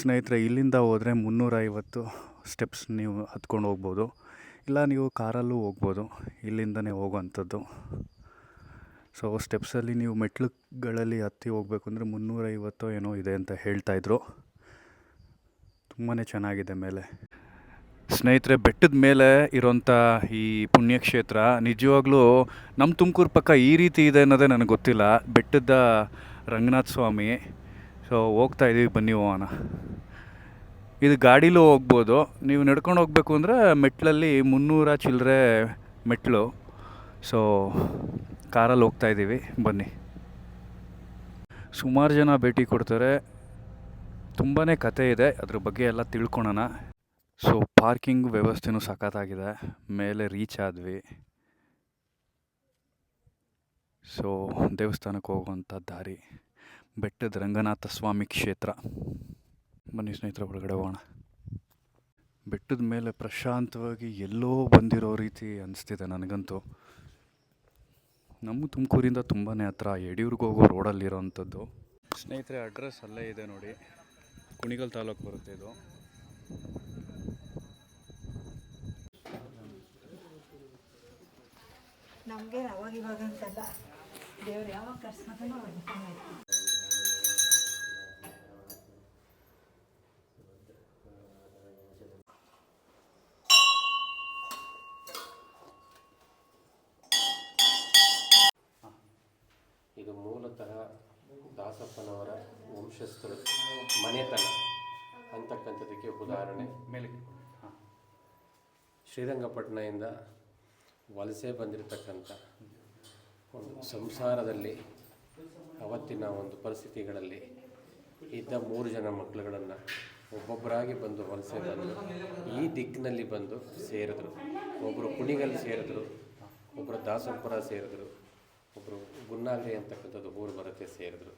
ಸ್ನೇಹಿತರೆ, ಇಲ್ಲಿಂದ ಹೋದರೆ ಮುನ್ನೂರೈವತ್ತು ಸ್ಟೆಪ್ಸ್ ನೀವು ಹತ್ಕೊಂಡು ಹೋಗ್ಬೋದು. ಇಲ್ಲ, ನೀವು ಕಾರಲ್ಲೂ ಹೋಗ್ಬೋದು. ಇಲ್ಲಿಂದನೇ ಹೋಗುವಂಥದ್ದು. ಸೊ ಸ್ಟೆಪ್ಸಲ್ಲಿ ನೀವು ಮೆಟ್ಲುಗಳಲ್ಲಿ ಹತ್ತಿ ಹೋಗಬೇಕು ಅಂದರೆ ಮುನ್ನೂರೈವತ್ತೋ ಏನೋ ಇದೆ ಅಂತ ಹೇಳ್ತಾಯಿದ್ರು ತುಂಬಾ ಚೆನ್ನಾಗಿದೆ ಮೇಲೆ. ಸ್ನೇಹಿತರೆ, ಬೆಟ್ಟದ ಮೇಲೆ ಇರೋಂಥ ಈ ಪುಣ್ಯಕ್ಷೇತ್ರ ನಿಜವಾಗ್ಲೂ ನಮ್ಮ ತುಮಕೂರು ಪಕ್ಕ ಈ ರೀತಿ ಇದೆ ಅನ್ನೋದೇ ನನಗೆ ಗೊತ್ತಿಲ್ಲ. ಬೆಟ್ಟದ ರಂಗನಾಥ ಸ್ವಾಮಿ ಸೊ, ಹೋಗ್ತಾ ಇದ್ದೀವಿ ಬನ್ನಿ ಹೋಗೋಣ. ಇದು ಗಾಡೀಲೂ ಹೋಗ್ಬೋದು. ನೀವು ನಡ್ಕೊಂಡು ಹೋಗಬೇಕು ಅಂದರೆ ಮೆಟ್ಲಲ್ಲಿ ಮುನ್ನೂರ ಚಿಲ್ಲರೆ ಮೆಟ್ಲು. ಸೊ, ಕಾರಲ್ಲಿ ಹೋಗ್ತಾ ಇದ್ದೀವಿ ಬನ್ನಿ. ಸುಮಾರು ಜನ ಭೇಟಿ ಕೊಡ್ತಾರೆ. ತುಂಬಾ ಕತೆ ಇದೆ, ಅದ್ರ ಬಗ್ಗೆ ಎಲ್ಲ ತಿಳ್ಕೊಳೋಣ. ಸೊ, ಪಾರ್ಕಿಂಗ್ ವ್ಯವಸ್ಥೆನೂ ಸಖತ್ತಾಗಿದೆ. ಮೇಲೆ ರೀಚ್ ಆದ್ವಿ. ಸೊ, ದೇವಸ್ಥಾನಕ್ಕೆ ಹೋಗುವಂಥ ದಾರಿ. ಬೆಟ್ಟದ ರಂಗನಾಥ ಸ್ವಾಮಿ ಕ್ಷೇತ್ರ. ಬನ್ನಿ ಸ್ನೇಹಿತರ, ಒಳಗಡೆ ಹೋಗೋಣ. ಬೆಟ್ಟದ ಮೇಲೆ ಪ್ರಶಾಂತವಾಗಿ ಎಲ್ಲೋ ಬಂದಿರೋ ರೀತಿ ಅನಿಸ್ತಿದೆ ನನಗಂತೂ. ನಮ್ಮ ತುಮಕೂರಿಂದ ತುಂಬಾ ಹತ್ರ ಯಡಿಯೂರ್ಗೆ ಹೋಗೋ ರೋಡಲ್ಲಿರೋವಂಥದ್ದು ಸ್ನೇಹಿತರೆ ಅಡ್ರೆಸ್ ಅಲ್ಲೇ ಇದೆ ನೋಡಿ. ಕುಣಿಗಲ್ ತಾಲೂಕು ಬರುತ್ತೆ ಇದು. ನಮಗೆ ಅವಾಗ ಇವಾಗ ಅಂತಲ್ಲ, ದೇವ್ರು ಯಾವಾಗ ಕರ್ಸ್ಕೊತಾನೋ ಉದಾಹರಣೆ ಮೇಲೆ ಹಾಂ. ಶ್ರೀರಂಗಪಟ್ಟಣದಿಂದ ವಲಸೆ ಬಂದಿರತಕ್ಕಂಥ ಒಂದು ಸಂಸಾರದಲ್ಲಿ ಅವತ್ತಿನ ಒಂದು ಪರಿಸ್ಥಿತಿಗಳಲ್ಲಿ ಇದ್ದ ಮೂರು ಜನ ಮಕ್ಕಳುಗಳನ್ನು ಒಬ್ಬೊಬ್ಬರಾಗಿ ಬಂದು ವಲಸೆ ಬಂದು ಈ ದಿಕ್ಕಿನಲ್ಲಿ ಬಂದು ಸೇರಿದ್ರು. ಒಬ್ಬರು ಕುಣಿಗಲ್ಲಿ ಸೇರಿದ್ರು ಒಬ್ಬರು ದಾಸಪುರ ಸೇರಿದ್ರು ಒಬ್ಬರು ಗುನ್ನಾಗ್ರಿ ಅಂತಕ್ಕಂಥದ್ದು ಊರು ಬರುತ್ತೆ ಸೇರಿದ್ರು.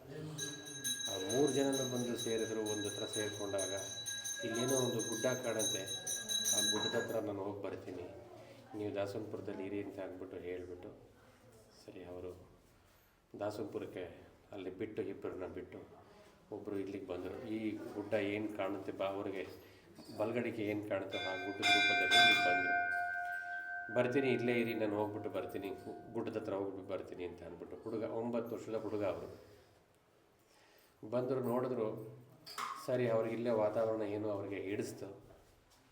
ಆ ಮೂರು ಜನನ ಬಂದು ಸೇರಿದ್ರು ಒಂದು ಹತ್ರ ಸೇರಿಕೊಂಡಾಗ ಇಲ್ಲೇನೋ ಒಂದು ಗುಡ್ಡ ಕಾಣುತ್ತೆ. ಆ ಗುಡ್ಡದ ಹತ್ರ ನಾನು ಹೋಗಿ ಬರ್ತೀನಿ. ನೀವು ದಾಸನಪುರದಲ್ಲಿ ಇರಿ ಅಂತ ಅಂದ್ಬಿಟ್ಟು ಹೇಳಿಬಿಟ್ಟು ಸರಿ ಅವರು ದಾಸನಪುರಕ್ಕೆ ಅಲ್ಲಿ ಬಿಟ್ಟು ಇಬ್ಬರನ್ನ ಬಿಟ್ಟು ಒಬ್ಬರು ಇಲ್ಲಿಗೆ ಬಂದರು. ಈ ಗುಡ್ಡ ಏನು ಕಾಣುತ್ತೆ ಬಾ ಅವ್ರಿಗೆ ಬಲಗಡೆಗೆ ಏನು ಕಾಣುತ್ತೋ ಆ ಗುಡ್ಡದ ರೂಪದಲ್ಲಿ ಇಲ್ಲಿಗೆ ಬಂದರು. ಬರ್ತೀನಿ, ಇಲ್ಲೇ ಇರಿ, ನಾನು ಹೋಗ್ಬಿಟ್ಟು ಬರ್ತೀನಿ. ಗುಡ್ಡದ ಹತ್ರ ಹೋಗ್ಬಿಟ್ಟು ಬರ್ತೀನಿ ಅಂತ ಅಂದ್ಬಿಟ್ಟು ಹುಡುಗ, ಒಂಬತ್ತು ವರ್ಷದ ಹುಡುಗ ಅವರು ಬಂದರು, ನೋಡಿದ್ರು ಸರಿ, ಅವ್ರಿಗೆ ಇಲ್ಲೇ ವಾತಾವರಣ ಏನು ಅವ್ರಿಗೆ ಹಿಡಿಸ್ತು.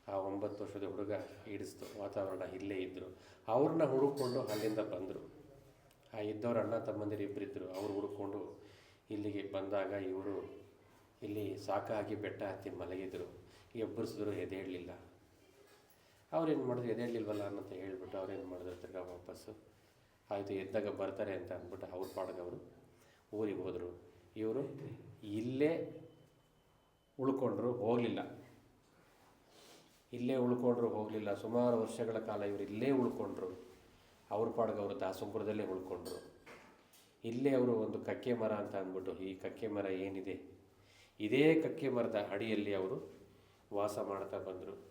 ಆ ಒಂಬತ್ತು ವರ್ಷದ ಹುಡುಗ ಹಿಡಿಸ್ತು. ವಾತಾವರಣ ಇಲ್ಲೇ ಇದ್ದರು ಅವ್ರನ್ನ ಹುಡುಕೊಂಡು ಅಲ್ಲಿಂದ ಬಂದರು. ಆ ಇದ್ದವ್ರ ಅಣ್ಣ ತಮ್ಮಂದಿರು ಇಬ್ಬರಿದ್ದರು ಅವ್ರು ಹುಡುಕೊಂಡು ಇಲ್ಲಿಗೆ ಬಂದಾಗ ಇವರು ಇಲ್ಲಿ ಸಾಕಾಗಿ ಬೆಟ್ಟ ಹತ್ತಿ ಮಲಗಿದ್ರು. ಎಬ್ಬರಿಸಿದ್ರು ಎದೆಹೇಳಲಿಲ್ಲ ಅವ್ರೇನು ಮಾಡಿದ್ರು? ಎದೆಹೇಳಲಿಲ್ವಲ್ಲ ಅನ್ನಂತ ಹೇಳಿಬಿಟ್ಟು ಅವ್ರೇನು ಮಾಡಿದ್ರು? ತಿರ್ಗಾ ವಾಪಸ್ಸು. ಆಯಿತು, ಎದ್ದಾಗ ಬರ್ತಾರೆ ಅಂತ ಅಂದ್ಬಿಟ್ಟು ಅವ್ರ ಪಾಡಿಗೆ ಅವರು ಊರಿಗೆ ಹೋದರು. ಇವರು ಇಲ್ಲೇ ಉಳ್ಕೊಂಡ್ರು ಹೋಗಲಿಲ್ಲ. ಇಲ್ಲೇ ಉಳ್ಕೊಂಡ್ರು ಹೋಗಲಿಲ್ಲ. ಸುಮಾರು ವರ್ಷಗಳ ಕಾಲ ಇವರು ಇಲ್ಲೇ ಉಳ್ಕೊಂಡ್ರು. ಅವ್ರ ಪಾಡ್ಗೆ ಅವರು ದಾಸಂಪುರದಲ್ಲೇ ಉಳ್ಕೊಂಡ್ರು. ಇಲ್ಲೇ ಅವರು ಒಂದು ಕಕ್ಕೆ ಮರ ಅಂತ ಅಂದ್ಬಿಟ್ಟು, ಈ ಕಕ್ಕೆ ಮರ ಏನಿದೆ? ಇದೇ ಕಕ್ಕೆ ಮರದ ಅಡಿಯಲ್ಲಿ ಅವರು ವಾಸ ಮಾಡ್ತಾ ಬಂದರು.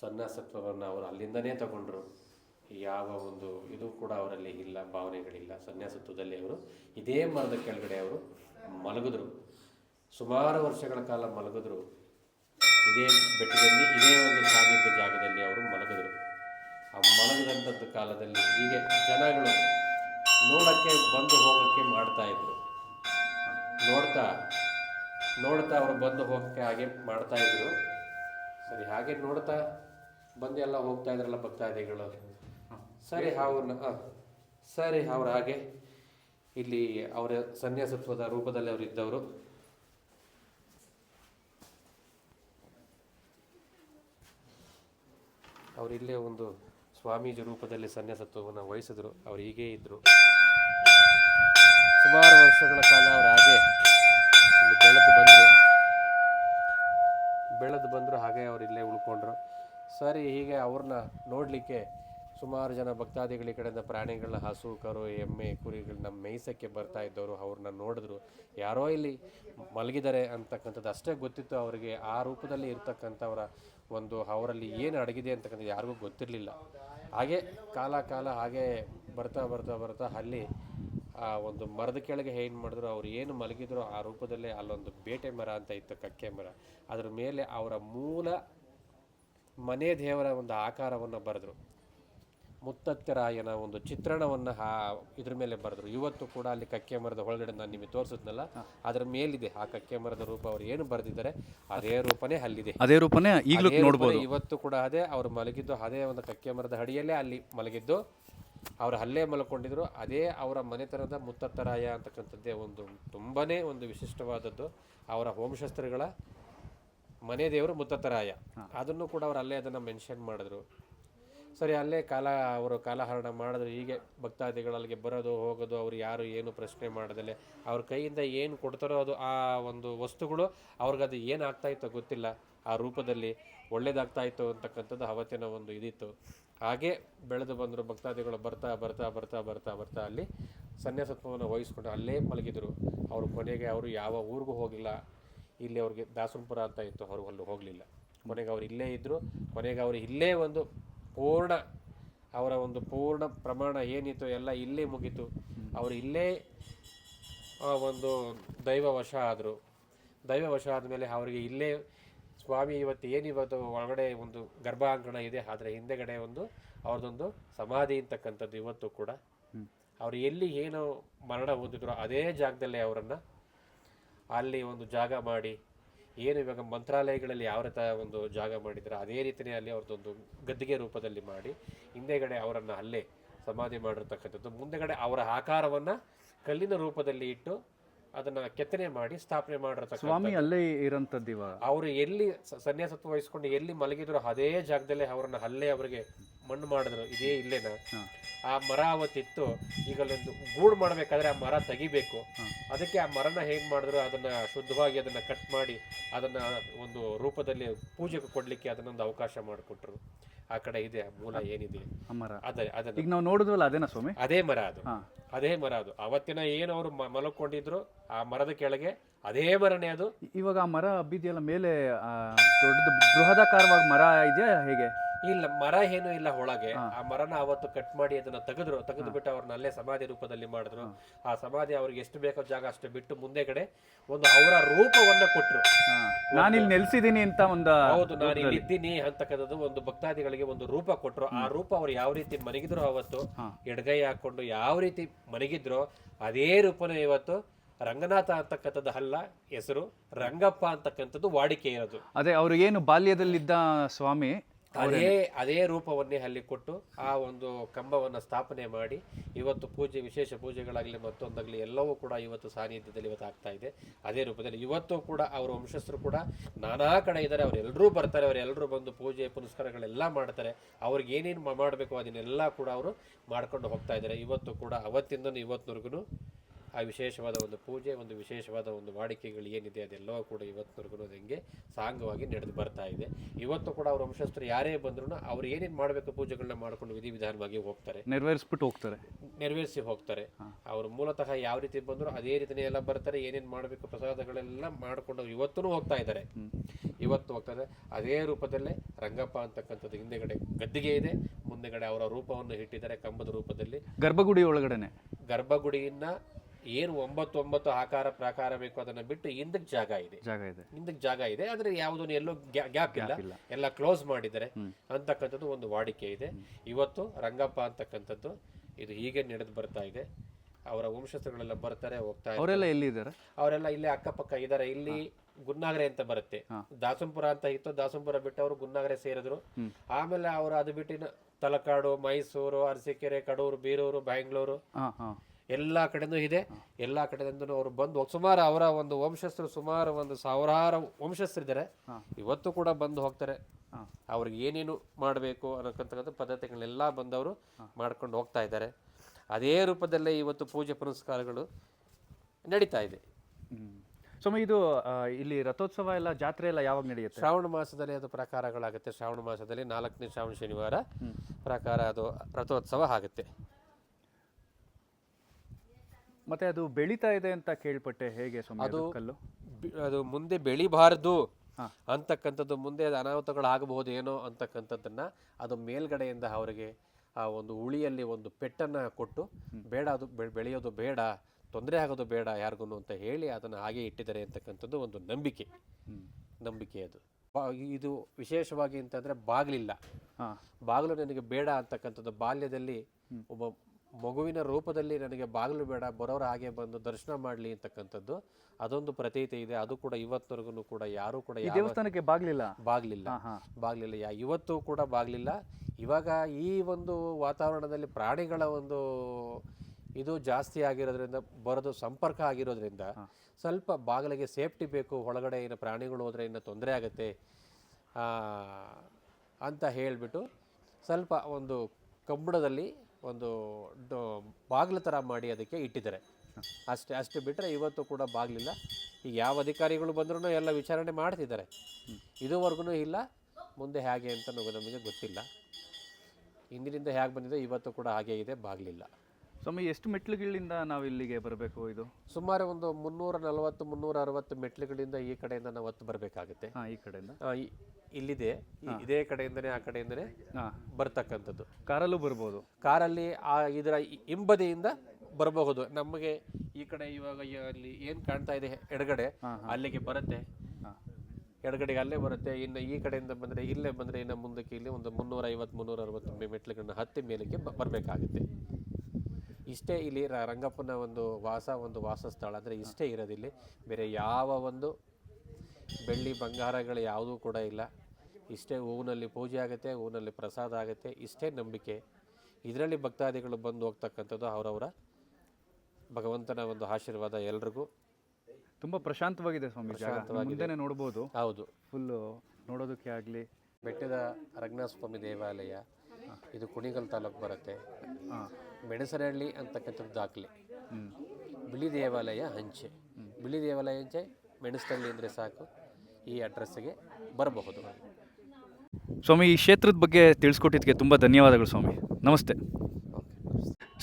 ಸನ್ಯಾಸತ್ವವನ್ನು ಅವರು ಅಲ್ಲಿಂದನೇ ತಗೊಂಡ್ರು. ಯಾವ ಒಂದು ಇದು ಕೂಡ ಅವರಲ್ಲಿ ಇಲ್ಲ, ಭಾವನೆಗಳಿಲ್ಲ. ಸನ್ಯಾಸತ್ವದಲ್ಲಿ ಅವರು ಇದೇ ಮರದ ಕೆಳಗಡೆ ಅವರು ಮಲಗಿದ್ರು. ಸುಮಾರು ವರ್ಷಗಳ ಕಾಲ ಮಲಗಿದ್ರು. ಇದೇ ಬೆಟ್ಟದಲ್ಲಿ, ಇದೇ ಒಂದು ಸಾನ್ನಿಧ್ಯ ಜಾಗದಲ್ಲಿ ಅವರು ಮಲಗಿದ್ರು. ಆ ಮಲಗದಂಥದ್ದು ಕಾಲದಲ್ಲಿ ಹೀಗೆ ಜನಗಳು ನೋಡೋಕ್ಕೆ ಬಂದು ಹೋಗೋಕ್ಕೆ ಮಾಡ್ತಾ ಇದ್ರು. ನೋಡ್ತಾ ನೋಡ್ತಾ ಅವರು ಬಂದು ಹೋಗೋಕ್ಕೆ ಹಾಗೆ ಮಾಡ್ತಾ ಇದ್ರು. ಸರಿ, ಹಾಗೆ ನೋಡ್ತಾ ಬಂದು ಎಲ್ಲ ಹೋಗ್ತಾ ಇದ್ರಲ್ಲ ಭಕ್ತಾದಿಗಳು. ಸರಿ, ಅವ್ರನ್ನ ಸರಿ, ಅವ್ರು ಹಾಗೆ ಇಲ್ಲಿ ಅವರ ಸನ್ಯಾಸತ್ವದ ರೂಪದಲ್ಲಿ ಅವರು ಇದ್ದವರು. ಅವ್ರು ಇಲ್ಲೇ ಒಂದು ಸ್ವಾಮೀಜಿ ರೂಪದಲ್ಲಿ ಸನ್ಯಾಸತ್ವವನ್ನು ವಹಿಸಿದ್ರು. ಅವ್ರು ಹೀಗೇ ಇದ್ದರು ಸುಮಾರು ವರ್ಷಗಳ ಕಾಲ ಅವ್ರು ಹಾಗೆ ಇಲ್ಲಿ ಬೆಳೆದು ಬಂದರು. ಬೆಳೆದು ಬಂದರು, ಹಾಗೆ ಅವ್ರು ಇಲ್ಲೇ ಉಳ್ಕೊಂಡ್ರು. ಸರಿ, ಹೀಗೆ ಅವ್ರನ್ನ ನೋಡಲಿಕ್ಕೆ ಸುಮಾರು ಜನ ಭಕ್ತಾದಿಗಳ ಕಡೆಯಿಂದ ಪ್ರಾಣಿಗಳನ್ನ ಹಸು, ಕರು, ಎಮ್ಮೆ, ಕುರಿಗಳನ್ನ ಮೇಯ್ಸೋಕ್ಕೆ ಬರ್ತಾ ಇದ್ದವರು. ಅವ್ರನ್ನ ನೋಡಿದ್ರು. ಯಾರೋ ಇಲ್ಲಿ ಮಲಗಿದ್ದಾರೆ ಅಂತಕ್ಕಂಥದ್ದು ಅಷ್ಟೇ ಗೊತ್ತಿತ್ತು. ಅವರಿಗೆ ಆ ರೂಪದಲ್ಲಿ ಇರ್ತಕ್ಕಂಥವರ ಒಂದು ಅವರಲ್ಲಿ ಏನು ಅಡಗಿದೆ ಅಂತಕ್ಕಂಥ ಯಾರಿಗೂ ಗೊತ್ತಿರಲಿಲ್ಲ. ಹಾಗೆ ಕಾಲ ಕಾಲ ಹಾಗೆ ಬರ್ತಾ ಬರ್ತಾ ಬರ್ತಾ ಅಲ್ಲಿ, ಆ, ಒಂದು ಮರದ ಕೆಳಗೆ ಏನು ಮಾಡಿದ್ರು, ಅವ್ರು ಏನು ಮಲಗಿದ್ರು ಆ ರೂಪದಲ್ಲೇ ಅಲ್ಲೊಂದು ಬೇಟೆ ಮರ ಅಂತ ಇತ್ತು, ಕಕ್ಕೆ ಮರ. ಅದ್ರ ಮೇಲೆ ಅವರ ಮೂಲ ಮನೆ ದೇವರ ಒಂದು ಆಕಾರವನ್ನು ಬರೆದ್ರು. ಮುತ್ತತ್ತೆರಾಯನ ಒಂದು ಚಿತ್ರಣವನ್ನು ಆ ಇದ್ರ ಮೇಲೆ ಬರೆದ್ರು. ಇವತ್ತು ಕೂಡ ಅಲ್ಲಿ ಕಕ್ಕೆ ಮರದ ಒಳಗಡೆ ನಾನು ನಿಮಗೆ ತೋರಿಸಿದ್ನಲ್ಲ ಅದರ ಮೇಲಿದೆ. ಆ ಕಕ್ಕೆ ಮರದ ರೂಪ ಅವ್ರು ಏನು ಬರೆದಿದ್ದಾರೆ ಅದೇ ರೂಪನೇ ಅಲ್ಲಿದೆ. ಅದೇ ರೂಪನೇ ಈಗಲೂ ನೋಡಬಹುದು ನೋಡ್ಬೋದು. ಇವತ್ತು ಕೂಡ ಅದೇ ಅವರು ಮಲಗಿದ್ದು ಅದೇ ಒಂದು ಕಕ್ಕೆ ಮರದ ಅಡಿಯಲ್ಲೇ ಅಲ್ಲಿ ಮಲಗಿದ್ದು ಅವರು ಅಲ್ಲೇ ಮಲ್ಕೊಂಡಿದ್ರು. ಅದೇ ಅವರ ಮನೆತನದ ಮುತ್ತತ್ತರಾಯ ಅಂತಕ್ಕಂಥದ್ದೇ ಒಂದು ತುಂಬಾನೇ ಒಂದು ವಿಶಿಷ್ಟವಾದದ್ದು. ಅವರ ಹೋಮಶಾಸ್ತ್ರಗಳ ಮನೆ ದೇವರು ಮುತ್ತತ್ತರಾಯ ಅದನ್ನು ಕೂಡ ಅವರು ಅಲ್ಲೇ ಅದನ್ನು ಮೆನ್ಷನ್ ಮಾಡಿದ್ರು. ಸರಿ, ಅಲ್ಲೇ ಕಾಲ, ಅವರು ಕಾಲಹರಣ ಮಾಡಿದ್ರು. ಹೀಗೆ ಭಕ್ತಾದಿಗಳಿಗೆ ಬರೋದು, ಹೋಗೋದು, ಅವ್ರು ಯಾರು ಏನು ಪ್ರಶ್ನೆ ಮಾಡದಲ್ಲೇ. ಅವ್ರ ಕೈಯಿಂದ ಏನು ಕೊಡ್ತಾರೋ ಅದು, ಆ ಒಂದು ವಸ್ತುಗಳು, ಅವ್ರಿಗೆ ಅದು ಏನು ಇತ್ತೋ ಗೊತ್ತಿಲ್ಲ. ಆ ರೂಪದಲ್ಲಿ ಒಳ್ಳೇದಾಗ್ತಾ ಇತ್ತು ಅಂತಕ್ಕಂಥದ್ದು ಅವತ್ತಿನ ಒಂದು ಇದಿತ್ತು. ಹಾಗೆ ಬೆಳೆದು ಬಂದರು ಭಕ್ತಾದಿಗಳು ಬರ್ತಾ ಬರ್ತಾ ಬರ್ತಾ ಬರ್ತಾ ಬರ್ತಾ ಅಲ್ಲಿ ಸನ್ಯಾಸತ್ವವನ್ನು ವಹಿಸ್ಕೊಂಡು ಅಲ್ಲೇ ಮಲಗಿದ್ರು. ಅವರು ಕೊನೆಗೆ ಅವರು ಯಾವ ಊರಿಗೂ ಹೋಗಿಲ್ಲ. ಇಲ್ಲಿ ಅವ್ರಿಗೆ ದಾಸನಪುರ ಅಂತ ಇತ್ತು. ಅವರು ಅಲ್ಲಿ ಹೋಗಲಿಲ್ಲ. ಕೊನೆಗೆ ಅವ್ರು ಇಲ್ಲೇ ಇದ್ದರು ಕೊನೆಗೆ ಅವರು ಇಲ್ಲೇ ಒಂದು ಪೂರ್ಣ ಅವರ ಒಂದು ಪೂರ್ಣ ಪ್ರಮಾಣ ಏನಿತ್ತು ಎಲ್ಲ ಇಲ್ಲೇ ಮುಗೀತು. ಅವರು ಇಲ್ಲೇ ಆ ಒಂದು ದೈವ ವಶ ಆದರು. ದೈವ ವಶ ಆದಮೇಲೆ ಅವರಿಗೆ ಇಲ್ಲೇ ಸ್ವಾಮಿ ಇವತ್ತು ಏನಿವತ್ತು ಒಳಗಡೆ ಒಂದು ಗರ್ಭಾಂಗಣ ಇದೆ ಆದರೆ ಹಿಂದೆಗಡೆ ಒಂದು ಅವ್ರದ್ದೊಂದು ಸಮಾಧಿ ಅಂತಕ್ಕಂಥದ್ದು ಇವತ್ತು ಕೂಡ. ಅವರು ಎಲ್ಲಿ ಏನು ಮರಣ ಹೊಂದಿದ್ರು ಅದೇ ಜಾಗದಲ್ಲೇ ಅವರನ್ನು ಅಲ್ಲಿ ಒಂದು ಜಾಗ ಮಾಡಿ ಏನು ಇವಾಗ ಮಂತ್ರಾಲಯಗಳಲ್ಲಿ ಯಾವ ರೀತಿ ಒಂದು ಜಾಗ ಮಾಡಿದ್ರೆ ಅದೇ ರೀತಿಯೇ ಅಲ್ಲಿ ಅವ್ರದ್ದೊಂದು ಗದ್ದಿಗೆ ರೂಪದಲ್ಲಿ ಮಾಡಿ, ಹಿಂದೆಗಡೆ ಅವರನ್ನು ಅಲ್ಲೇ ಸಮಾಧಿ ಮಾಡಿರ್ತಕ್ಕಂಥದ್ದು, ಮುಂದೆಗಡೆ ಅವರ ಆಕಾರವನ್ನು ಕಲ್ಲಿನ ರೂಪದಲ್ಲಿ ಇಟ್ಟು ಅದನ್ನು ಕೆತ್ತನೆ ಮಾಡಿ ಸ್ಥಾಪನೆ ಮಾಡಿರ್ತಕ್ಕಂಥ ಸ್ವಾಮಿ ಅಲ್ಲೇ ಇರೋಂಥದ್ದು ಇವಾಗ ಅವರು ಎಲ್ಲಿ ಸನ್ಯಾಸತ್ವ ವಹಿಸ್ಕೊಂಡು ಎಲ್ಲಿ ಮಲಗಿದ್ರು ಅದೇ ಜಾಗದಲ್ಲೇ ಅವರನ್ನ ಅಲ್ಲೇ ಅವರಿಗೆ ಮಣ್ಣು ಮಾಡಿದ್ರು ಇದೇ ಇಲ್ಲೇನ? ಆ ಮರ ಅವತ್ತಿತ್ತು ಈಗ ಅಲ್ಲೊಂದು ಗೂಡು ಮಾಡಬೇಕಾದ್ರೆ ಆ ಮರ ತೆಗಿಬೇಕು. ಅದಕ್ಕೆ ಆ ಮರನ ಹೇಗ್ ಮಾಡಿದ್ರು ಅದನ್ನ ಶುದ್ಧವಾಗಿ ಅದನ್ನ ಕಟ್ ಮಾಡಿ ಅದನ್ನ ಒಂದು ರೂಪದಲ್ಲಿ ಪೂಜೆಗೆ ಕೊಡ್ಲಿಕ್ಕೆ ಅದನ್ನೊಂದು ಅವಕಾಶ ಮಾಡಿಕೊಟ್ರು. ಆ ಕಡೆ ಇದೆ ಆ ಮೂಲ ಏನಿದೆ. ಮರ. ಅದೇ ಅದನ್ನ ಈಗ ನಾವು ನೋಡಿದ್ವಲ್ಲ ಅದೇನ ಸ್ವಾಮಿ? ಅದೇ ಮರ ಅದು. ಅದೇ ಮರ ಅದು. ಅವತ್ತಿನ ಏನು ಅವರು ಮಲಕೊಂಡಿದ್ರು ಆ ಮರದ ಕೆಳಗೆ ಅದೇ ಮರನೇ ಅದು. ಇವಾಗ ಆ ಮರ ಬಿದ್ದಿಯಲ್ಲ ಮೇಲೆ ದೊಡ್ಡದು ಬೃಹದಾಕಾರವಾಗಿ ಮರ ಇದೆಯಾ ಹೇಗೆ? ಇಲ್ಲ ಮರ ಏನು ಇಲ್ಲ ಒಳಗೆ. ಆ ಮರನ ಅವತ್ತು ಕಟ್ ಮಾಡಿ ಅದನ್ನ ತೆಗೆದ್ರು. ತೆಗೆದು ಬಿಟ್ಟು ಅವ್ರನ್ನ ಅಲ್ಲೇ ಸಮಾಧಿ ರೂಪದಲ್ಲಿ ಮಾಡಿದ್ರು. ಆ ಸಮಾಧಿ ಅವ್ರಿಗೆ ಎಷ್ಟು ಬೇಕೋ ಜಾಗ ಅಷ್ಟು ಬಿಟ್ಟು ಮುಂದೆಗಡೆ ಒಂದು ಅವರ ರೂಪವನ್ನ ಕೊಟ್ರು. ನಾನಿಲ್ಲಿ ನೆಲೆಸಿದ್ದೀನಿ ಅಂತ ಒಂದು ಹೌದು ನಾನು ಇಲ್ಲಿ ಇದ್ದೀನಿ ಅಂತಕ್ಕಂಥದ್ದು ಒಂದು ಭಕ್ತಾದಿಗಳಿಗೆ ಒಂದು ರೂಪ ಕೊಟ್ರು. ಆ ರೂಪ ಅವ್ರು ಯಾವ ರೀತಿ ಮನಗಿದ್ರು ಅವತ್ತು ಎಡಗೈ ಹಾಕೊಂಡು ಯಾವ ರೀತಿ ಮನಗಿದ್ರು ಅದೇ ರೂಪನೇ ಇವತ್ತು ರಂಗನಾಥ ಅಂತಕ್ಕಂಥದ್ದು ಅಲ್ಲ ಹೆಸರು ರಂಗಪ್ಪ ಅಂತಕ್ಕಂಥದ್ದು ವಾಡಿಕೆ ಇರೋದು. ಅದೇ ಅವ್ರು ಏನು ಬಾಲ್ಯದಲ್ಲಿದ್ದ ಸ್ವಾಮಿ ಅದೇ ಅದೇ ರೂಪವನ್ನೇ ಅಲ್ಲಿ ಕೊಟ್ಟು ಆ ಒಂದು ಕಂಬವನ್ನು ಸ್ಥಾಪನೆ ಮಾಡಿ ಇವತ್ತು ಪೂಜೆ, ವಿಶೇಷ ಪೂಜೆಗಳಾಗಲಿ ಮತ್ತೊಂದಾಗಲಿ ಎಲ್ಲವೂ ಕೂಡ ಇವತ್ತು ಸಾನ್ನಿಧ್ಯದಲ್ಲಿ ಇವತ್ತು ಆಗ್ತಾ ಇದೆ. ಅದೇ ರೂಪದಲ್ಲಿ ಇವತ್ತು ಕೂಡ ಅವರ ವಂಶಸ್ಥರು ಕೂಡ ನಾನಾ ಕಡೆ ಇದ್ದಾರೆ. ಅವರೆಲ್ಲರೂ ಬರ್ತಾರೆ. ಅವರೆಲ್ಲರೂ ಬಂದು ಪೂಜೆ, ಪುನಸ್ಕಾರಗಳೆಲ್ಲ ಮಾಡ್ತಾರೆ. ಅವ್ರಿಗೆ ಏನೇನು ಮಾಡಬೇಕು ಅದನ್ನೆಲ್ಲ ಕೂಡ ಅವರು ಮಾಡ್ಕೊಂಡು ಹೋಗ್ತಾ ಇದ್ದಾರೆ. ಇವತ್ತು ಕೂಡ ಅವತ್ತಿಂದ ಇವತ್ತಿನವರೆಗೂ ಆ ವಿಶೇಷವಾದ ಒಂದು ಪೂಜೆ ಒಂದು ವಿಶೇಷವಾದ ಒಂದು ವಾಡಿಕೆಗಳು ಏನಿದೆ ಅದೆಲ್ಲವೂ ಕೂಡ ಇವತ್ತಿನವರೆಗೂ ಹೆಂಗೆ ಸಾಂಗವಾಗಿ ನಡೆದು ಬರ್ತಾ ಇದೆ. ಇವತ್ತು ಕೂಡ ಅವ್ರ ವಂಶಸ್ಥರು ಯಾರೇ ಬಂದ್ರು ಅವ್ರು ಏನೇನು ಮಾಡಬೇಕು ಪೂಜೆಗಳನ್ನ ಮಾಡ್ಕೊಂಡು ವಿಧಿವಿಧಾನವಾಗಿ ಹೋಗ್ತಾರೆ. ನೆರವೇರಿಸ್ಬಿಟ್ಟು ಹೋಗ್ತಾರೆ. ನೆರವೇರಿಸಿ ಹೋಗ್ತಾರೆ. ಅವರು ಮೂಲತಃ ಯಾವ ರೀತಿ ಬಂದ್ರು ಅದೇ ರೀತಿನೇ ಎಲ್ಲ ಬರ್ತಾರೆ ಏನೇನು ಮಾಡಬೇಕು ಪ್ರಸಾದಗಳೆಲ್ಲ ಮಾಡ್ಕೊಂಡು ಇವತ್ತೂ ಹೋಗ್ತಾ ಇದ್ದಾರೆ. ಇವತ್ತು ಹೋಗ್ತಾರೆ ಅದೇ ರೂಪದಲ್ಲೇ ರಂಗಪ್ಪ ಅಂತಕ್ಕಂಥದ್ದು ಹಿಂದೆಗಡೆ ಗದ್ದಿಗೆ ಇದೆ. ಮುಂದೆಗಡೆ ಅವರ ರೂಪವನ್ನು ಇಟ್ಟಿದ್ದಾರೆ ಕಂಬದ ರೂಪದಲ್ಲಿ. ಗರ್ಭಗುಡಿ ಒಳಗಡೆನೆ. ಗರ್ಭಗುಡಿಯನ್ನ ಏನು ಒಂಬತ್ತು ಒಂಬತ್ತು ಆಕಾರ ಪ್ರಾಕಾರ ಬೇಕು ಅದನ್ನ ಬಿಟ್ಟು ಹಿಂದಕ್ಕೆ ಜಾಗ ಇದೆ. ಜಾಗ ಇದೆ. ಹಿಂದಕ್ಕೆ ಜಾಗ ಇದೆ. ಆದ್ರೆ ಯಾವುದೂ ಎಲ್ಲೋ ಗ್ಯಾಪ್ ಇಲ್ಲ. ಎಲ್ಲ ಕ್ಲೋಸ್ ಮಾಡಿದರೆ ಅಂತಕ್ಕಂಥದ್ದು ಒಂದು ವಾಡಿಕೆ ಇದೆ. ಇವತ್ತು ರಂಗಪ್ಪ ಅಂತಕ್ಕಂಥದ್ದು ಇದು ಹೀಗೆ ನಡೆದು ಬರ್ತಾ ಇದೆ. ಅವರ ವಂಶಸ್ಥರುಗಳೆಲ್ಲ ಬರ್ತಾರೆ ಹೋಗ್ತಾ. ಅವರೆಲ್ಲ ಎಲ್ಲಿದ್ದಾರೆ ಅವರೆಲ್ಲ ಇಲ್ಲೇ ಅಕ್ಕಪಕ್ಕ ಇದ್ದಾರೆ. ಇಲ್ಲಿ ಗುನ್ನಾಗರೆ ಅಂತ ಬರುತ್ತೆ. ದಾಸಂಪುರ ಅಂತ ಇತ್ತು. ದಾಸಂಪುರ ಬಿಟ್ಟು ಅವರು ಗುನ್ನಾಗರೆ ಸೇರಿದ್ರು. ಆಮೇಲೆ ಅವರು ಅದು ಬಿಟ್ಟಿನ ತಲಕಾಡು ಮೈಸೂರು ಅರಸೀಕೆರೆ ಕಡೂರು ಬೀರೂರು ಬ್ಯಾಂಗ್ಳೂರು. ಎಲ್ಲ ಕಡೆನೂ ಇದೆ. ಎಲ್ಲ ಕಡೆಯಿಂದನೂ ಅವರು ಬಂದು ಸುಮಾರು ಅವರ ಒಂದು ವಂಶಸ್ಥರು ಸುಮಾರು ಒಂದು ಸಾವಿರಾರು ವಂಶಸ್ಥರಿದ್ದಾರೆ. ಇವತ್ತು ಕೂಡ ಬಂದು ಹೋಗ್ತಾರೆ. ಅವ್ರಿಗೆ ಏನೇನು ಮಾಡಬೇಕು ಅನ್ನೋಕ್ಕಂತಕ್ಕಂಥ ಪದ್ಧತಿಗಳನ್ನೆಲ್ಲ ಬಂದವರು ಮಾಡ್ಕೊಂಡು ಹೋಗ್ತಾ ಇದ್ದಾರೆ. ಅದೇ ರೂಪದಲ್ಲೇ ಇವತ್ತು ಪೂಜೆ ಪುನಸ್ಕಾರಗಳು ನಡೀತಾ ಇದೆ. ಸೊಮ್ಮ ಇದು ಇಲ್ಲಿ ರಥೋತ್ಸವ ಎಲ್ಲ ಜಾತ್ರೆ ಎಲ್ಲ ಯಾವಾಗ ನಡೆಯುತ್ತೆ? ಶ್ರಾವಣ ಮಾಸದಲ್ಲಿ ಅದು ಪ್ರಕಾರಗಳಾಗುತ್ತೆ. ಶ್ರಾವಣ ಮಾಸದಲ್ಲಿ ನಾಲ್ಕನೇ ಶ್ರಾವಣ ಶನಿವಾರ ಪ್ರಕಾರ ಅದು ರಥೋತ್ಸವ ಆಗುತ್ತೆ. ಮತ್ತೆ ಅದು ಬೆಳೀತಾ ಇದೆ ಅಂತ ಕೇಳ್ಪಟ್ಟೆ ಹೇಗೆ ಸ್ವಾಮಿ ಅದು ಕಲ್ಲು? ಅದು ಮುಂದೆ ಬೆಳಿಬಾರದು ಅಂತಕ್ಕಂಥದ್ದು ಮುಂದೆ ಅದು ಅನಾಹುತಗಳು ಆಗಬಹುದು ಏನೋ ಅಂತಕ್ಕಂಥದ್ದನ್ನ ಅದು ಮೇಲ್ಗಡೆಯಿಂದ ಅವರಿಗೆ ಆ ಒಂದು ಉಳಿಯಲ್ಲಿ ಒಂದು ಪೆಟ್ಟನ್ನು ಕೊಟ್ಟು ಬೇಡ ಅದು ಬೆಳೆಯೋದು ಬೇಡ ತೊಂದರೆ ಆಗೋದು ಬೇಡ ಯಾರಿಗೂ ಅಂತ ಹೇಳಿ ಅದನ್ನು ಹಾಗೆ ಇಟ್ಟಿದ್ದಾರೆ ಅಂತಕ್ಕಂಥದ್ದು ಒಂದು ನಂಬಿಕೆ. ನಂಬಿಕೆ ಅದು. ಇದು ವಿಶೇಷವಾಗಿ ಅಂತಂದರೆ ಬಾಗಿಲಿಲ್ಲ. ಬಾಗ್ಲು ಬಾಗಿಲು ನನಗೆ ಬೇಡ ಅಂತಕ್ಕಂಥದ್ದು ಬಾಲ್ಯದಲ್ಲಿ ಒಬ್ಬ ಮಗುವಿನ ರೂಪದಲ್ಲಿ ನನಗೆ ಬಾಗಿಲು ಬೇಡ ಬರೋರು ಹಾಗೆ ಬಂದು ದರ್ಶನ ಮಾಡಲಿ ಅಂತಕ್ಕಂಥದ್ದು ಅದೊಂದು ಪ್ರತೀತಿ ಇದೆ. ಅದು ಕೂಡ ಇವತ್ತವರೆಗೂ ಕೂಡ ಯಾರು ಕೂಡ ಈ ದೇವಸ್ಥಾನಕ್ಕೆ ಬಾಗ್ಲಿಲ್ಲ? ಬಾಗ್ಲಿಲ್ಲ. ಬಾಗ್ಲಿಲ್ಲ. ಯಾ ಇವತ್ತು ಕೂಡ ಬಾಗ್ಲಿಲ್ಲ. ಇವಾಗ ಈ ಒಂದು ವಾತಾವರಣದಲ್ಲಿ ಪ್ರಾಣಿಗಳ ಒಂದು ಇದು ಜಾಸ್ತಿ ಆಗಿರೋದ್ರಿಂದ ಬರೋದು ಸಂಪರ್ಕ ಆಗಿರೋದ್ರಿಂದ ಸ್ವಲ್ಪ ಬಾಗಿಲಿಗೆ ಸೇಫ್ಟಿ ಬೇಕು. ಒಳಗಡೆ ಏನು ಪ್ರಾಣಿಗಳು ಹೋದರೆ ಇನ್ನು ತೊಂದರೆ ಆಗುತ್ತೆ ಅಂತ ಹೇಳಿಬಿಟ್ಟು ಸ್ವಲ್ಪ ಒಂದು ಕಬ್ಬಣದಲ್ಲಿ ಒಂದು ಬಾಗಿಲು ಥರ ಮಾಡಿ ಅದಕ್ಕೆ ಇಟ್ಟಿದ್ದಾರೆ. ಅಷ್ಟೇ, ಅಷ್ಟು ಬಿಟ್ಟರೆ ಇವತ್ತು ಕೂಡ ಬಾಗಿಲಿಲ್ಲ. ಈಗ ಯಾವ ಅಧಿಕಾರಿಗಳು ಬಂದರೂ ಎಲ್ಲ ವಿಚಾರಣೆ ಮಾಡ್ತಿದ್ದಾರೆ. ಇದುವರೆಗೂ ಇಲ್ಲ. ಮುಂದೆ ಹೇಗೆ ಅಂತ ನಮಗೆ ಗೊತ್ತಿಲ್ಲ. ಹಿಂದಿನಿಂದ ಹೇಗೆ ಬಂದಿದೆ, ಇವತ್ತು ಕೂಡ ಹಾಗೆ ಇದೆ, ಬಾಗಿಲಿಲ್ಲ. ಸ್ವಾಮಿ ಎಷ್ಟು ಮೆಟ್ಲುಗಳಿಂದ ನಾವು ಇಲ್ಲಿಗೆ ಬರಬೇಕು ಇದು? ಸುಮಾರು ಒಂದು ಮುನ್ನೂರ ನಲವತ್ತು ಮುನ್ನೂರ ಅರವತ್ತು ಮೆಟ್ಲುಗಳಿಂದ ಈ ಕಡೆಯಿಂದ ನಾವು ಹತ್ತು ಬರಬೇಕಾಗುತ್ತೆ. ಹಾಂ ಈ ಕಡೆಯಿಂದ. ಇಲ್ಲಿದೆ. ಈ- ಇದೇ ಕಡೆಯಿಂದನೇ ಆ ಕಡೆಯಿಂದನೇ ಬರ್ತಕ್ಕಂಥದ್ದು. ಕಾರಲ್ಲೂ ಬರ್ಬೋದು? ಕಾರಲ್ಲಿ ಆ ಇದರ ಹಿಂಬದಿಯಿಂದ ಬರಬಹುದು. ನಮಗೆ ಈ ಕಡೆ ಇವಾಗ ಅಲ್ಲಿ ಏನು ಕಾಣ್ತಾ ಇದೆ ಎಡಗಡೆ ಅಲ್ಲಿಗೆ ಬರುತ್ತೆ. ಹಾಂ. ಎಡಗಡೆಗೆ ಅಲ್ಲೇ ಬರುತ್ತೆ. ಇನ್ನು ಈ ಕಡೆಯಿಂದ ಬಂದರೆ ಇಲ್ಲೇ ಬಂದರೆ ಇನ್ನು ಮುಂದಕ್ಕೆ ಇಲ್ಲಿ ಒಂದು ಮುನ್ನೂರ ಐವತ್ತು ಮುನ್ನೂರ ಅರವತ್ತು ಮೆ- ಮೆಟ್ಲುಗಳನ್ನ ಹತ್ತಿ ಮೇಲಕ್ಕೆ ಬ- ಬರಬೇಕಾಗುತ್ತೆ. ಇಷ್ಟೇ ಇಲ್ಲಿ ರಂಗಪ್ಪನ ಒಂದು ವಾಸ ಒಂದು ವಾಸಸ್ಥಳ. ಅಂದರೆ ಇಷ್ಟೇ ಇರೋದಿಲ್ಲಿ ಬೇರೆ ಯಾವ ಒಂದು ಬೆಳ್ಳಿ ಬಂಗಾರಗಳು ಯಾವುದೂ ಕೂಡ ಇಲ್ಲ. ಇಷ್ಟೇ ಹೂವಿನಲ್ಲಿ ಪೂಜೆ ಆಗುತ್ತೆ ಹೂವಿನಲ್ಲಿ ಪ್ರಸಾದ ಆಗುತ್ತೆ. ಇಷ್ಟೇ ನಂಬಿಕೆ. ಇದರಲ್ಲಿ ಭಕ್ತಾದಿಗಳು ಬಂದು ಹೋಗ್ತಕ್ಕಂಥದ್ದು ಅವರವರ ಭಗವಂತನ ಒಂದು ಆಶೀರ್ವಾದ ಎಲ್ರಿಗೂ. ತುಂಬ ಪ್ರಶಾಂತವಾಗಿದೆ ಸ್ವಾಮಿ ಮುಂದೆನೆ ನೋಡ್ಬೋದು. ಹೌದು. ಫುಲ್ಲು ನೋಡೋದಕ್ಕೆ ಆಗಲಿ. ಬೆಟ್ಟದ ರಂಗನಾಥ ಸ್ವಾಮಿ ದೇವಾಲಯ ಇದು ಕುಣಿಗಲ್ ತಾಲೂಕು ಬರುತ್ತೆ. ಹಾಂ ಮೆಣಸನಹಳ್ಳಿ ಅಂತಕ್ಕಂಥದ್ದು ದಾಖಲೆ. ಬಿಳಿ ದೇವಾಲಯ ಹಂಚೆ ಬಿಳಿ ದೇವಾಲಯ ಹಂಚೆ ಮೆಣಸನಹಳ್ಳಿ ಅಂದರೆ ಸಾಕು. ಈ ಅಡ್ರೆಸ್ಸಿಗೆ ಬರಬಹುದು. ಸ್ವಾಮಿ, ಈ ಕ್ಷೇತ್ರದ ಬಗ್ಗೆ ತಿಳಿಸ್ಕೊಟ್ಟಿದ್ದಕ್ಕೆ ತುಂಬ ಧನ್ಯವಾದಗಳು ಸ್ವಾಮಿ. ನಮಸ್ತೆ.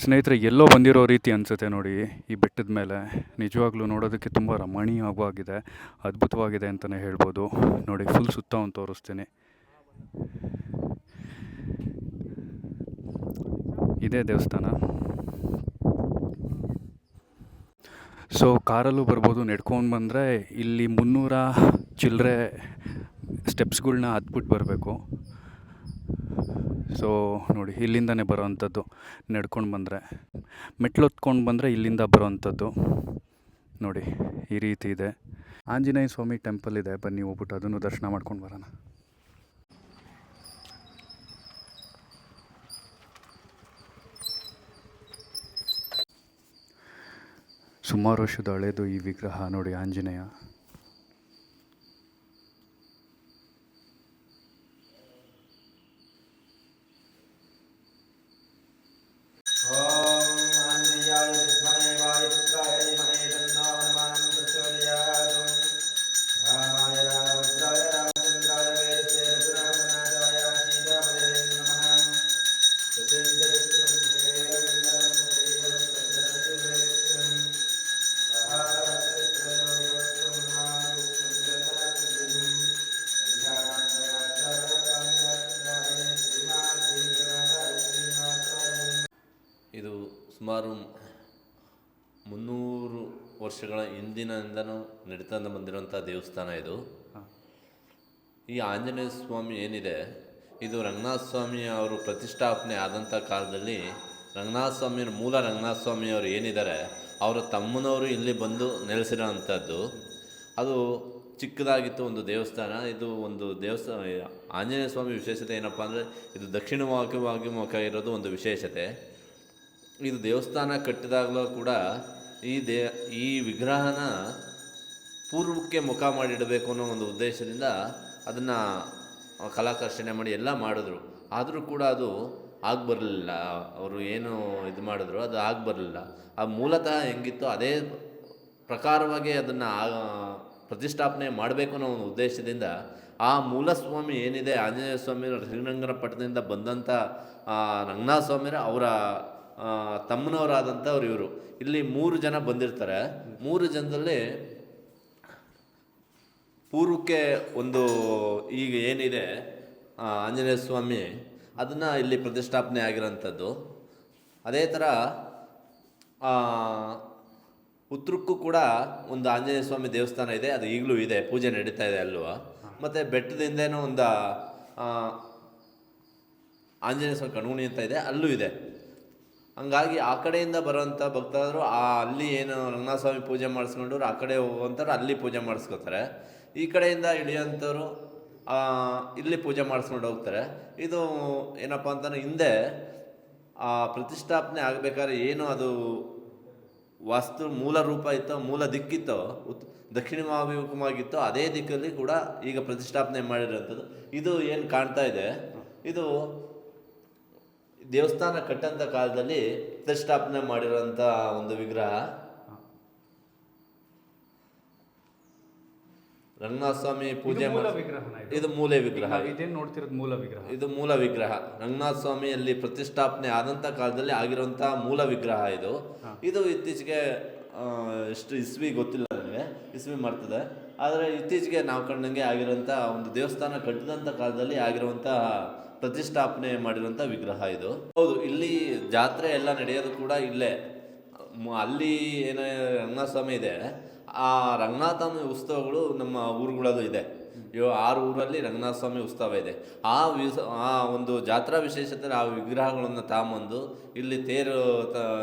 ಸ್ನೇಹಿತರೆ, ಎಲ್ಲೋ ಬಂದಿರೋ ರೀತಿ ಅನಿಸುತ್ತೆ ನೋಡಿ. ಈ ಬೆಟ್ಟದ ಮೇಲೆ ನಿಜವಾಗ್ಲೂ ನೋಡೋದಕ್ಕೆ ತುಂಬ ರಮಣೀಯವಾಗಿದೆ, ಅದ್ಭುತವಾಗಿದೆ ಅಂತಲೇ ಹೇಳ್ಬೋದು. ನೋಡಿ ಫುಲ್ ಸುತ್ತ ಒಂದು ತೋರಿಸ್ತೀನಿ. ಇದೇ ದೇವಸ್ಥಾನ. ಸೊ ಕಾರಲ್ಲೂ ಬರ್ಬೋದು, ನೆಡ್ಕೊಂಡು ಬಂದರೆ ಇಲ್ಲಿ ಮುನ್ನೂರ ಚಿಲ್ಲರೆ ಸ್ಟೆಪ್ಸ್ಗಳನ್ನ ಹತ್ಬಿಟ್ಟು ಬರಬೇಕು. ಸೊ ನೋಡಿ, ಇಲ್ಲಿಂದನೇ ಬರೋವಂಥದ್ದು ನಡ್ಕೊಂಡು ಬಂದರೆ. ಮೆಟ್ಲು ಹೊತ್ಕೊಂಡು ಬಂದರೆ ಇಲ್ಲಿಂದ ಬರೋವಂಥದ್ದು ನೋಡಿ, ಈ ರೀತಿ ಇದೆ. ಆಂಜನೇಯ ಸ್ವಾಮಿ ಟೆಂಪಲ್ ಇದೆ, ಬನ್ನಿ ಹೋಗ್ಬಿಟ್ಟು ಅದನ್ನು ದರ್ಶನ ಮಾಡ್ಕೊಂಡು ಬರೋಣ. ಸುಮಾರು ವರ್ಷದ ಹಳೆಯದು ಈ ವಿಗ್ರಹ ನೋಡಿ ಆಂಜನೇಯ. ಸುಮಾರು ಮುನ್ನೂರು ವರ್ಷಗಳ ಹಿಂದಿನಿಂದನೂ ನಡೀತಾ ಬಂದಿರುವಂಥ ದೇವಸ್ಥಾನ ಇದು. ಈ ಆಂಜನೇಯ ಸ್ವಾಮಿ ಏನಿದೆ ಇದು ರಂಗನಾಥ ಸ್ವಾಮಿ ಅವರು ಪ್ರತಿಷ್ಠಾಪನೆ ಆದಂಥ ಕಾಲದಲ್ಲಿ ರಂಗನಾಥ ಸ್ವಾಮಿಯ ಮೂಲ ರಂಗನಾಥ ಸ್ವಾಮಿಯವರು ಏನಿದ್ದಾರೆ ಅವರ ತಮ್ಮನವರು ಇಲ್ಲಿ ಬಂದು ನೆಲೆಸಿರೋ ಅಂಥದ್ದು ಅದು ಚಿಕ್ಕದಾಗಿತ್ತು ಒಂದು ದೇವಸ್ಥಾನ. ಇದು ಒಂದು ದೇವಸ್ಥಾನ ಆಂಜನೇಯ ಸ್ವಾಮಿ ವಿಶೇಷತೆ ಏನಪ್ಪ ಅಂದರೆ ಇದು ದಕ್ಷಿಣವಾಗಿ ಮುಖ ಇರೋದು ಒಂದು ವಿಶೇಷತೆ. ಇದು ದೇವಸ್ಥಾನ ಕಟ್ಟಿದಾಗಲೂ ಕೂಡ ಈ ದೇ, ಈ ವಿಗ್ರಹನ ಪೂರ್ವಕ್ಕೆ ಮುಖ ಮಾಡಿಡಬೇಕು ಅನ್ನೋ ಒಂದು ಉದ್ದೇಶದಿಂದ ಅದನ್ನು ಕಲಾಕರ್ಷಣೆ ಮಾಡಿ ಎಲ್ಲ ಮಾಡಿದ್ರು. ಆದರೂ ಕೂಡ ಅದು ಆಗಿ ಬರಲಿಲ್ಲ. ಅವರು ಏನು ಇದು ಮಾಡಿದ್ರು ಅದು ಆಗಿ ಬರಲಿಲ್ಲ. ಆ ಮೂಲತಃ ಹೆಂಗಿತ್ತು ಅದೇ ಪ್ರಕಾರವಾಗಿ ಅದನ್ನು ಪ್ರತಿಷ್ಠಾಪನೆ ಮಾಡಬೇಕು ಅನ್ನೋ ಒಂದು ಉದ್ದೇಶದಿಂದ ಆ ಮೂಲ ಸ್ವಾಮಿ ಏನಿದೆ, ಆಂಜನೇಯ ಸ್ವಾಮಿ ಶ್ರೀರಂಗನ ಪಟ್ಟಣದಿಂದ ಬಂದಂಥ ರಂಗನಾಥ ಸ್ವಾಮಿರ ಅವರ ತಮ್ಮನವರಾದಂಥವ್ರು ಇವರು. ಇಲ್ಲಿ ಮೂರು ಜನ ಬಂದಿರ್ತಾರೆ. ಮೂರು ಜನದಲ್ಲಿ ಪೂರ್ವಕ್ಕೆ ಒಂದು ಈಗ ಏನಿದೆ ಆಂಜನೇಯ ಸ್ವಾಮಿ, ಅದನ್ನು ಇಲ್ಲಿ ಪ್ರತಿಷ್ಠಾಪನೆ ಆಗಿರೋಂಥದ್ದು. ಅದೇ ಥರ ಉತ್ತರಕ್ಕೂ ಕೂಡ ಒಂದು ಆಂಜನೇಯ ಸ್ವಾಮಿ ದೇವಸ್ಥಾನ ಇದೆ. ಅದು ಈಗಲೂ ಇದೆ. ಪೂಜೆ ನಡೀತಾ ಇದೆ ಅಲ್ವ? ಮತ್ತು ಬೆಟ್ಟದಿಂದೇನೋ ಒಂದು ಆಂಜನೇಯ ಸ್ವಾಮಿ ಕಣ್ಗುಣಿ ಅಂತ ಇದೆ. ಅಲ್ಲೂ ಇದೆ. ಹಂಗಾಗಿ ಆ ಕಡೆಯಿಂದ ಬರೋವಂಥ ಭಕ್ತಾದರು, ಆ ಅಲ್ಲಿ ಏನು ರಂಗನಾಥ ಸ್ವಾಮಿ ಪೂಜೆ ಮಾಡಿಸ್ಕೊಂಡು ಆ ಕಡೆ ಹೋಗುವಂಥವ್ರು ಅಲ್ಲಿ ಪೂಜೆ ಮಾಡಿಸ್ಕೋತಾರೆ. ಈ ಕಡೆಯಿಂದ ಇಳಿಯೋಂಥವ್ರು ಇಲ್ಲಿ ಪೂಜೆ ಮಾಡಿಸ್ಕೊಂಡು ಹೋಗ್ತಾರೆ. ಇದು ಏನಪ್ಪ ಅಂತಂದ್ರೆ ಹಿಂದೆ, ಆ ಪ್ರತಿಷ್ಠಾಪನೆ ಆಗಬೇಕಾದ್ರೆ ಏನು ಅದು ವಾಸ್ತು ಮೂಲ ರೂಪ ಇತ್ತೋ, ಮೂಲ ದಿಕ್ಕಿತ್ತೋ, ಉತ್ ದಕ್ಷಿಣಾಭಿಮುಖವಾಗಿತ್ತೋ ಅದೇ ದಿಕ್ಕಲ್ಲಿ ಕೂಡ ಈಗ ಪ್ರತಿಷ್ಠಾಪನೆ ಮಾಡಿರೋಂಥದ್ದು ಇದು ಏನು ಕಾಣ್ತಾ ಇದೆ? ಇದು ದೇವಸ್ಥಾನ ಕಟ್ಟಂಥ ಕಾಲದಲ್ಲಿ ಪ್ರತಿಷ್ಠಾಪನೆ ಮಾಡಿರೋಂಥ ಒಂದು ವಿಗ್ರಹ. ರಂಗನಾಥ ಸ್ವಾಮಿ ಪೂಜೆ ಇದು? ಮೂಲೆ ವಿಗ್ರಹ. ಇದೇನು ನೋಡ್ತಿರೋದು ಮೂಲ ವಿಗ್ರಹ? ಇದು ಮೂಲ ವಿಗ್ರಹ. ರಂಗನಾಥ ಸ್ವಾಮಿಯಲ್ಲಿ ಪ್ರತಿಷ್ಠಾಪನೆ ಆದಂಥ ಕಾಲದಲ್ಲಿ ಆಗಿರುವಂಥ ಮೂಲ ವಿಗ್ರಹ ಇದು. ಇದು ಇತ್ತೀಚೆಗೆ ಎಷ್ಟು ಇಸ್ವಿ ಗೊತ್ತಿಲ್ಲ ನನಗೆ. ಇಸ್ವಿ ಮಾಡ್ತದೆ. ಆದರೆ ಇತ್ತೀಚೆಗೆ ನಾವು ಕಂಡಂಗೆ ಆಗಿರುವಂಥ ಒಂದು ದೇವಸ್ಥಾನ ಕಟ್ಟಿದಂಥ ಕಾಲದಲ್ಲಿ ಆಗಿರುವಂಥ ಪ್ರತಿಷ್ಠಾಪನೆ ಮಾಡಿರುವಂಥ ವಿಗ್ರಹ ಇದು. ಹೌದು, ಇಲ್ಲಿ ಜಾತ್ರೆ ಎಲ್ಲ ನಡೆಯೋದು ಕೂಡ ಇಲ್ಲೇ. ಅಲ್ಲಿ ಏನು ರಂಗನಾಥ ಸ್ವಾಮಿ ಇದೆ, ಆ ರಂಗನಾಥ ಉತ್ಸವಗಳು ನಮ್ಮ ಊರುಗಳಲ್ಲೂ ಇದೆ. ಇವ ಆರು ಊರಲ್ಲಿ ರಂಗನಾಥ ಸ್ವಾಮಿ ಉತ್ಸವ ಇದೆ. ಆ ವಿಸ, ಆ ಒಂದು ಜಾತ್ರಾ ವಿಶೇಷತೆ ಆ ವಿಗ್ರಹಗಳನ್ನು ತಾಂಬಂದು ಇಲ್ಲಿ ತೇರು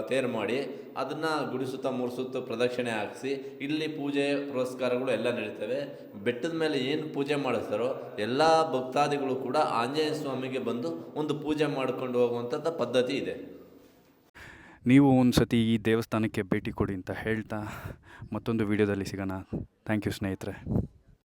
ತೇರು ಮಾಡಿ ಅದನ್ನು ಗುಡಿ ಸುತ್ತ, ಮೂರು ಸುತ್ತ ಪ್ರದಕ್ಷಿಣೆ ಹಾಕಿಸಿ, ಇಲ್ಲಿ ಪೂಜೆ ಪುರಸ್ಕಾರಗಳು ಎಲ್ಲ ನಡೀತವೆ. ಬೆಟ್ಟದ ಮೇಲೆ ಏನು ಪೂಜೆ ಮಾಡಿಸ್ತಾರೋ ಎಲ್ಲ ಭಕ್ತಾದಿಗಳು ಕೂಡ ಆಂಜನೇಯ ಸ್ವಾಮಿಗೆ ಬಂದು ಒಂದು ಪೂಜೆ ಮಾಡಿಕೊಂಡು ಹೋಗುವಂಥದ್ದು ಪದ್ಧತಿ ಇದೆ. ನೀವು ಒಂದು ಸತಿ ಈ ದೇವಸ್ಥಾನಕ್ಕೆ ಭೇಟಿ ಕೊಡಿ ಅಂತ ಹೇಳ್ತಾ ಮತ್ತೊಂದು ವಿಡಿಯೋದಲ್ಲಿ ಸಿಗೋಣ. ಥ್ಯಾಂಕ್ ಯು ಸ್ನೇಹಿತರೆ.